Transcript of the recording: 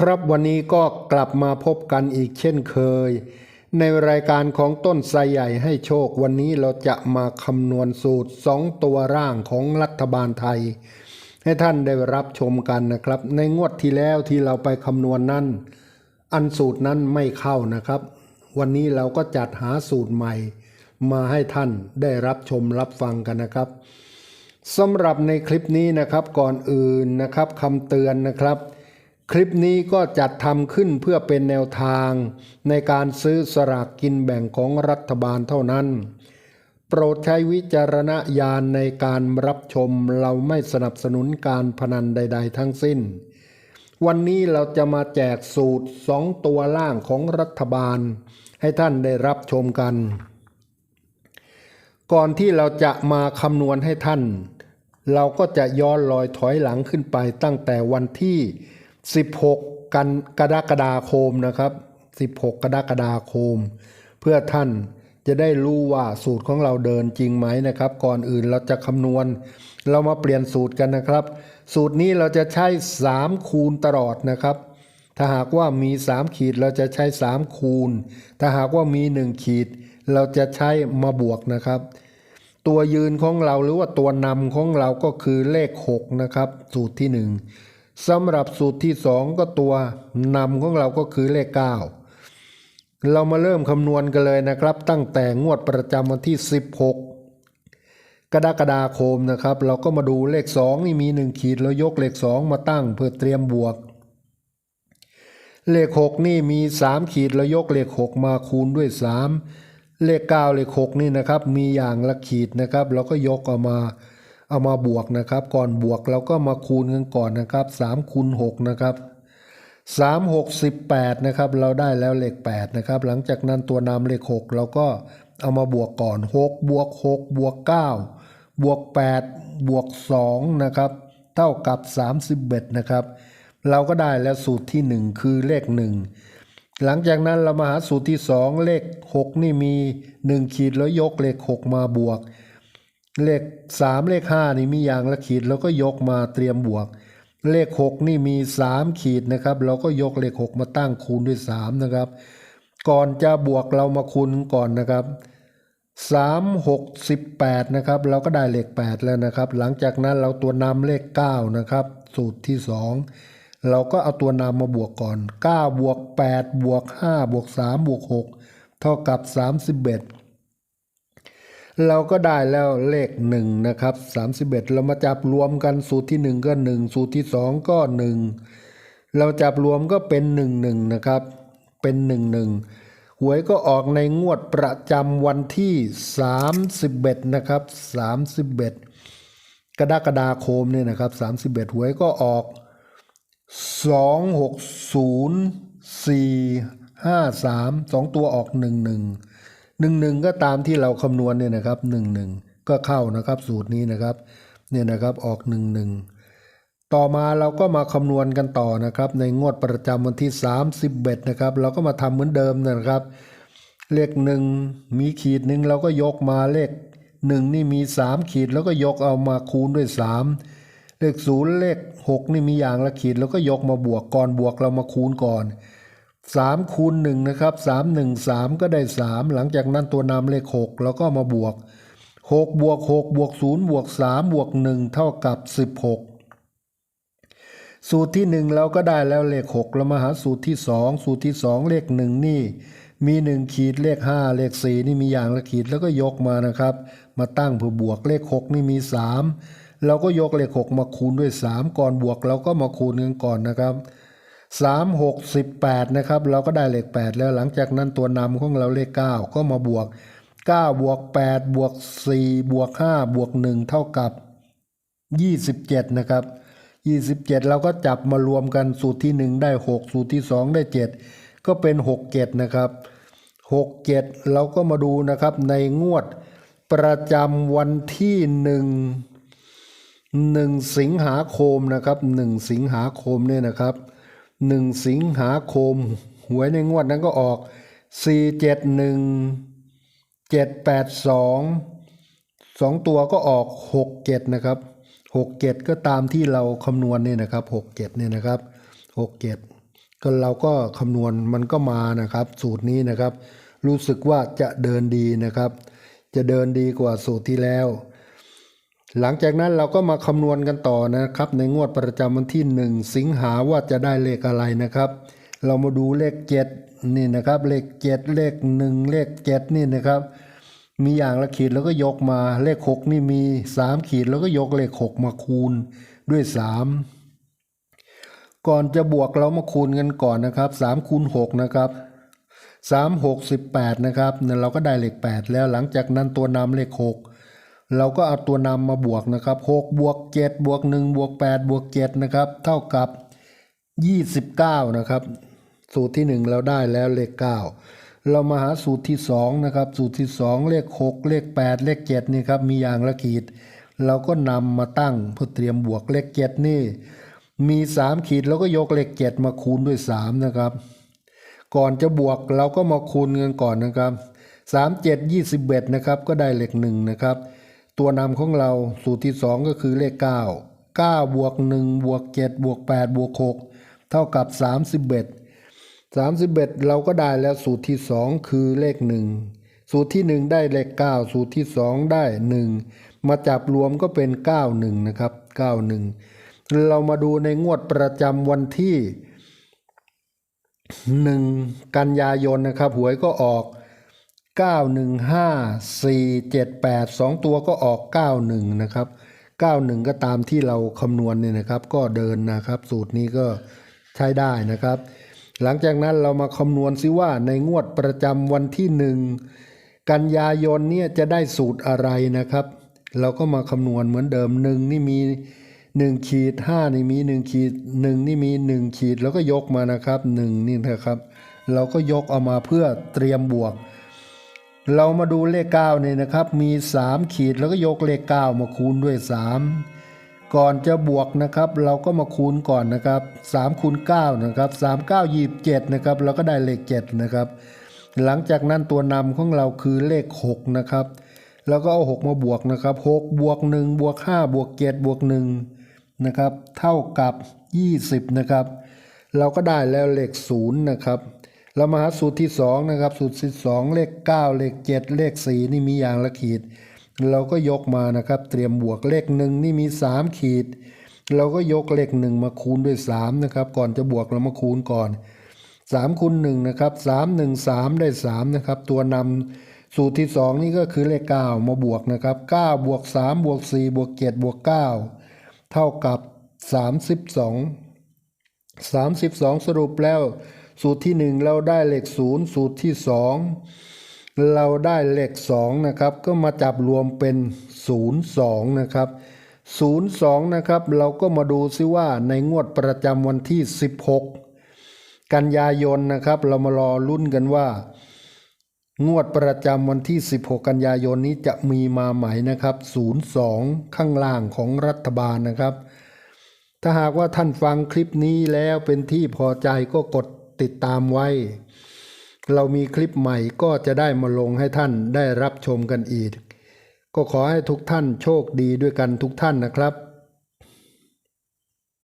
ครับวันนี้ก็กลับมาพบกันอีกเช่นเคย ในรายการของต้นไทรใหญ่ให้โชควันนี้เราจะมาคำนวณสูตรสองตัวร่างของรัฐบาลไทย ให้ท่านได้รับชมกันนะครับ ในงวดที่แล้วที่เราไปคำนวณนั้นอันสูตรนั้นไม่เข้านะครับ วันนี้เราก็จัดหาสูตรใหม่ มาให้ท่านได้รับชมรับฟังกันนะครับสำหรับในคลิปนี้นะครับก่อนอื่นนะครับคำเตือนนะครับ คลิปนี้ก็จัดทำขึ้นเพื่อเป็นแนวทาง ในการซื้อสลากกินแบ่งของรัฐบาลเท่านั้น โปรดใช้วิจารณญาณในการรับชมเราไม่สนับสนุนการพนันใด ๆ ทั้งสิ้น วันนี้เราจะมาแจกสูตรสองตัวล่างของรัฐบาล ให้ท่านได้รับชมกัน ก่อนที่เราจะมาคำนวณให้ท่าน เราก็จะย้อนรอยถอยหลังขึ้นไปตั้งแต่วันที่ 16 กันกรกฎาคมนะครับ 16 กรกฎาคม เพื่อท่านจะได้รู้ว่าสูตรของเราเดินจริงไหมนะครับ ก่อนอื่นเราจะคำนวณ เรามาเปลี่ยนสูตรกันนะครับ สูตรนี้เราจะใช้ 3 คูณตลอดนะครับ ถ้าหากว่ามี 3 ขีดเราจะใช้ 3 คูณ ถ้าหากว่ามี 1 ขีด เราจะใช้มาบวกนะครับ ตัวยืนของเราหรือว่าตัวนำของเราก็คือเลข 6 นะครับ สูตรที่ 1 สำหรับสูตรที่2ก็ตัวนำของเราก็คือเลข 9 เรามาเริ่มคำนวณกันเลยนะครับ ตั้งแต่งวดประจำวันที่ 16 กรกฎาคมนะครับ เราก็มาดูเลข 2 นี่มี 1 ขีดแล้วยกเลข 2 มาตั้งเพื่อเตรียมบวก เลข 6 นี่มี 3 ขีดแล้วยกเลข 6 มาคูณด้วย 3 เลข 9 เลข 6 นี่นะครับ มีอย่างละขีดนะครับ เราก็ยกเอามา เอามาบวกนะครับ ก่อนบวกเราก็มาคูณกันก่อนนะครับ3คูณ6นะครับ3 6 18นะครับเราได้แล้วเลข8นะครับหลังจากนั้นตัวนำเลข 6 เราก็เอามาบวกก่อน 6 บวก 6 บวก 9 บวก 8 บวก2นะครับเท่ากับ 31นะครับเราก็ได้แล้วสูตรที่ 1 คือเลข 1 หลังจากนั้นเรามาหาสูตรที่ 2 เลข 6 นี่มี 1 ขีดแล้วยกเลข 6 มาบวก เลข3เลข5นี่มีอย่างละขีดแล้วก็ยกมาเตรียมบวก เลข6นี่มี3ขีดนะครับเราก็ยกเลข6มาตั้งคูณด้วย3นะครับ ก่อนจะบวกเรามาคูณก่อนนะครับ3 6 18นะครับ เราก็ได้เลข8แล้วนะครับ หลังจากนั้นเราตัวนำเลข9นะครับ สูตรที่2เราก็เอาตัวนำมาบวกก่อน9บวก8บวก5บวก3บวก6เท่ากับ31เเราก็ได้แล้วเลข1นะครับ31 เรามาจับรวมกันสูตรที่ 1 ก็ 1 สูตรที่ 2 ก็ 1 เราจับรวมก็เป็น 1 1 นะครับ เป็น 1 1 หวยก็ออกในงวดประจำวันที่ 31 นะครับ 31 กรกฎาคมเนี่ยนะครับ 31 หวยก็ออก 2 6 0 4 5 3 2 ตัวออก 1 1 1 1ก็ตามที่เราคำนวณเนี่ยนะครับ1 1ก็เข้านะครับสูตรนี้นะครับเนี่ยนะครับออก1 1ต่อมาเราก็มาคำนวณกันต่อนะครับ ในงวดประจำวันที่ 31นะครับเราก็มาทำเหมือนเดิมนะครับ เลขหนึ่งมีขีดหนึ่งเราก็ยกมาเลขหนึ่งนี่มีสามขีดแล้วก็ยกเอามาคูณด้วยสามเลขศูนย์เลขหกนี่มีอย่างละขีดแล้วก็ยกมาบวกก่อนบวกเรามาคูณก่อน สามคูณหนึ่งนะครับสามหนึ่งสามก็ได้สามหลังจากนั้นตัวนำเลขหกเราก็มาบวกหกบวกหกบวกศูนย์บวกสามบวกหนึ่งเท่ากับสิบหกสูตรที่หนึ่งเราก็ได้แล้วเลขหกเรามาหาสูตรที่สองสูตรที่สองเลขหนึ่งนี่ มีหนึ่งขีดเลขห้าเลขสี่นี่มีอย่างละขีดแล้วก็ยกมานะครับ มาตั้งเพื่อบวกเลขหกนี่มีสามเราก็ยกเลขหกมาคูณด้วยสามก่อนบวกเราก็มาคูณกันก่อนนะครับ สามหกสิบแปดนะครับเราก็ได้เลขแปดแล้วหลังจากนั้นตัวนำของเราเลขเก้าก็มาบวกเก้าบวกแปดบวกสี่บวกห้าบวกหนึ่งเท่ากับ 27 นะครับ 27 เราก็จับมารวมกันสูตรที่ 1 ได้ 6 สูตรที่ 2 ได้ 7 ก็เป็น 6 7 นะครับ 6 7 เราก็มาดูนะครับในงวดประจำวันที่ 1 1 สิงหาคมนะครับ 1 สิงหาคมเนี่ยนะครับ 1สิงหาคม หวยในงวดนั้นก็ออก4 7 1 7 8 2สองตัวก็ออกหกเจ็ดนะครับหกเจ็ดก็ตามที่เราคำนวณเนี่ยนะครับหกเจ็ดเนี่ยนะครับหกเจ็ดก็เราก็คำนวณมันก็มานะครับ สูตรนี้นะครับ รู้สึกว่าจะเดินดีนะครับ จะเดินดีกว่าสูตรที่แล้ว หลังจากนั้นเราก็มาคำนวณกันต่อนะครับ ในงวดประจำวันที่ 1 สิงหาว่าจะได้เลขอะไรนะครับ เรามาดูเลข7นี่นะครับ เลข 7 เลข 1 เลข 7 นี่นะครับ มีอย่างละขีดแล้วก็ยกมาเลข 6 นี่มี 3 ขีดแล้วก็ยกเลข 6 มาคูณด้วย 3 ก่อนจะบวกเรามาคูณกันก่อนนะครับ3คูณ6นะครับ3 6 18นะครับเนี่ยเราก็ได้เลข 8 แล้วหลังจากนั้นตัวนำเลข 6 เราก็เอาตัวนำมาบวกนะครับ6บวก7บวก1บวก8บวก7นะครับเท่ากับ 29 นะครับ สูตรที่ 1 เราได้แล้วเลข 9 เรามาหาสูตรที่2นะครับสูตรที่ 2 เลข 6 เลข 8 เลข7นี่ครับมีอย่างละขีด เราก็นำมาตั้งเพื่อเตรียมบวกเลข 7 นี่ มี 3 ขีดแล้วก็ยกเลข 7 มาคูณด้วย 3 นะครับ ก่อนจะบวกเราก็มาคูณกันก่อนนะครับ 3 7 21 นะครับก็ได้เลข1นะครับ ตัวนำของเราสูตรที่ 2 ก็คือเลข 9 9บวก1บวก7บวก8บวก6เท่ากับ 31 31 เราก็ได้แล้วสูตรที่ 2 คือเลข 1 สูตรที่ 1 ได้เลข 9 สูตรที่ 2 ได้ 1 มาจับรวมก็เป็น 91 นะครับ 91 เรามาดูในงวดประจำวันที่ 1 กันยายนนะครับ หวยก็ออก 915478 2 ตัวก็ออก 91 นะครับ 91 ก็ตามที่เราคำนวณเนี่ยนะครับ ก็เดินนะครับ สูตรนี้ก็ใช้ได้นะครับ หลังจากนั้นเรามาคำนวณซิว่าในงวดประจำวันที่ 1 กันยายนเนี่ยจะได้สูตรอะไรนะครับ เราก็มาคำนวณเหมือนเดิมหนึ่งนี่มี 1 ขีด 5 นี่มี 1 ขีด 1 นี่มี 1 ขีดแล้วก็ยกมานะครับ 1 นี่นะครับ เราก็ยกเอามาเพื่อเตรียมบวก เรามาดูเลข9เนี่ยนะครับ มี 3 ขีดแล้วก็ยกเลข 9 มาคูณด้วย 3 ก่อนจะบวกนะครับ เราก็มาคูณก่อนนะครับ3คูณ9นะครับ3 9 27นะครับเราก็ได้เลข 7 นะครับ หลังจากนั้นตัวนำของเราคือเลข 6 นะครับ แล้วก็เอา 6 มาบวกนะครับ6บวก1บวก5บวก7บวก1นะครับ เท่ากับ 20 นะครับ เราก็ได้แล้วเลข 0 นะครับ เรามาหาสูตรที่2นะครับสูตรที่2เลข 9 เลข 7 เลข 4 นี่มีอย่างละขีด เราก็ยกมานะครับ เตรียมบวกเลข 1 นี่มี 3 ขีด เราก็ยกเลข 1 มาคูณด้วย 3 นะครับ ก่อนจะบวกเรามาคูณก่อน3คูณ1นะครับ3 1 3 ได้ 3 นะครับ ตัวนำสูตรที่ 2 นี่ก็คือเลข 9 มาบวกนะครับ9บวก3บวก4บวก7บวก9 เท่ากับ 32 32 สรุปแล้ว สูตรที่ 1 เราได้เลข0สูตรที่ 2 เราได้เลข2นะครับ ก็มาจับรวมเป็น 02 นะครับ 02 นะครับ เราก็มาดูซิว่าในงวดประจำวันที่ 16 กันยายนนะครับ เรามารอลุ้นกันว่า งวดประจำวันที่ 16 กันยายนนี้จะมีมาไหมนะครับ 02 ข้างล่างของรัฐบาลนะครับถ้าหากว่าท่านฟังคลิปนี้แล้วเป็นที่พอใจก็กด ติดตามไว้ เรามีคลิปใหม่ก็จะได้มาลงให้ท่านได้รับชมกันอีก ก็ขอให้ทุกท่านโชคดีด้วยกันทุกท่านนะครับ